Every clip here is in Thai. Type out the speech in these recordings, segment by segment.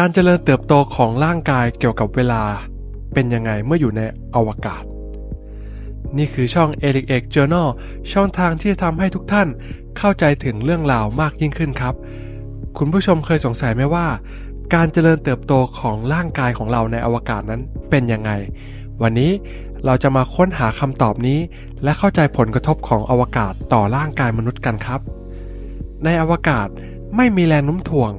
การเจริญเติบโตของร่างกายเกี่ยวกับเวลาเป็นยังไงเมื่ออยู่ในอวกาศ นี่คือช่อง e r i c X Journal ช่องทางที่จะทำให้ทุกท่านเข้าใจถึงเรื่องราวมากยิ่งขึ้นครับ คุณผู้ชมเคยสงสัยไหมว่า การเจริญเติบโตของร่างกายของเราในอวกาศนั้นเป็นยังไง วันนี้เราจะมาค้นหาคำตอบนี้ และเข้าใจผลกระทบของอวกาศต่อร่างกายมนุษย์กันครับ ในอวกาศไม่มีแรงโน้มถ่วง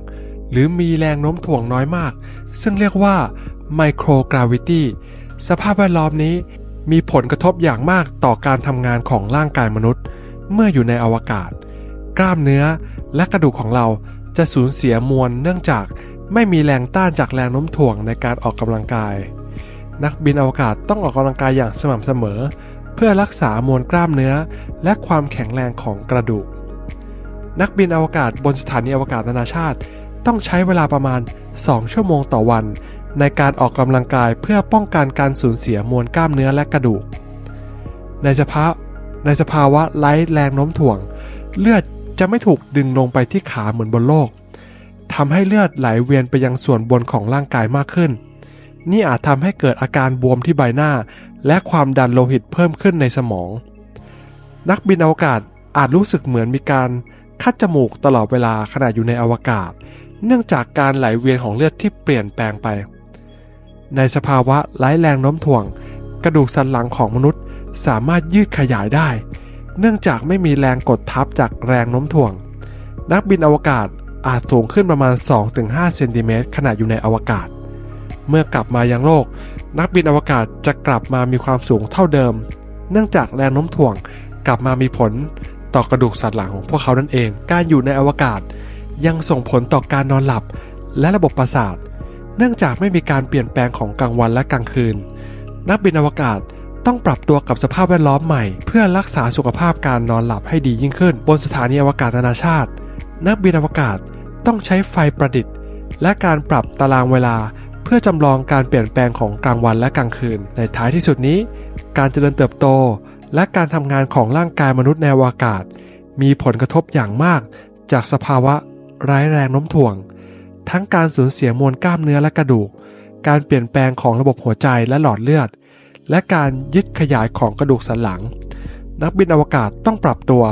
หรือมีแรงโน้มถ่วงน้อยมาก ซึ่งเรียกว่าไมโครกราวิตี้สภาพแวดล้อมนี้มีผลกระทบอย่างมากต่อการทำงานของร่างกายมนุษย์ เมื่ออยู่ในอวกาศ กล้ามเนื้อและกระดูกของเราจะสูญเสียมวลเนื่องจากไม่มีแรงต้านจากแรงโน้มถ่วงในการออกกำลังกาย นักบินอวกาศต้องออกกำลังกายอย่างสม่ำเสมอ เพื่อรักษามวลกล้ามเนื้อ และความแข็งแรงของกระดูก นักบินอวกาศบนสถานีอวกาศนานาชาติ ต้องใช้เวลาประมาณ 2 ชั่วโมงต่อวัน ในการออกกำลังกายเพื่อป้องกันการสูญเสียมวลกล้ามเนื้อและกระดูก ในสภาในสภาวะไร้แรงโน้มถ่วง เลือดจะไม่ถูกดึงลงไปที่ขาเหมือนบนโลกทำให้เลือดไหลเวียนไปยังส่วนบนของร่างกายมากขึ้น นี่อาจทำให้เกิดอาการบวมที่ใบหน้า และความดันโลหิตเพิ่มขึ้นในสมอง นักบินอวกาศอาจรู้สึกเหมือนมีการ คัดจมูกตลอดเวลาขณะอยู่ในอวกาศ เนื่องจากการไหลเวียนของเลือดที่เปลี่ยนแปลงไป ในสภาวะไร้แรงโน้มถ่วง กระดูกสันหลังของมนุษย์สามารถยืดขยายได้ เนื่องจากไม่มีแรงกดทับจากแรงโน้มถ่วง นักบินอวกาศอาจสูงขึ้นประมาณ 2-5 เซนติเมตรขณะอยู่ในอวกาศ เมื่อกลับมายังโลก นักบินอวกาศจะกลับมามีความสูงเท่าเดิม เนื่องจากแรงโน้มถ่วงกลับมามีผล ต่อกระดูกสันหลังของพวกเขานั่นเอง การอยู่ในอวกาศ ยังส่งผลต่อการนอนหลับ และระบบประสาท เนื่องจากไม่มีการเปลี่ยนแปลงของกลางวันและกลางคืน นักบินอวกาศต้องปรับตัวกับสภาพแวดล้อมใหม่ เพื่อรักษาสุขภาพการนอนหลับให้ดียิ่งขึ้น บนสถานีอวกาศนานาชาติ นักบินอวกาศต้องใช้ไฟประดิษฐ์ และการปรับตารางเวลา เพื่อจำลองการเปลี่ยนแปลงของกลางวันและกลางคืน ในท้ายที่สุดนี้ การเจริญเติบโต และการทำงานของร่างกายมนุษย์ในอวกาศ มีผลกระทบอย่างมาก จากสภาวะไร้แรงโน้มถ่วง ทั้งการสูญเสียมวลกล้ามเนื้อและกระดูก การเปลี่ยนแปลงของระบบหัวใจและหลอดเลือด และการยึดขยายของกระดูกสันหลัง นักบินอวกาศต้องปรับตัว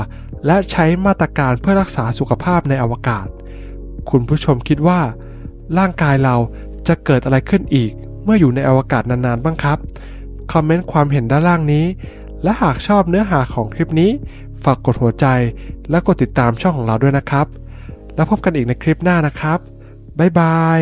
และใช้มาตรการเพื่อรักษาสุขภาพในอวกาศ คุณผู้ชมคิดว่า ร่างกายเราจะเกิดอะไรขึ้นอีก เมื่ออยู่ในอวกาศนานๆบ้างครับ คอมเมนต์ความเห็นด้านล่างนี้ และหากชอบเนื้อหาของคลิปนี้ ฝากกดหัวใจและกดติดตามช่องของเราด้วยนะครับ แล้วพบกันอีกในคลิปหน้านะครับ บ๊ายบาย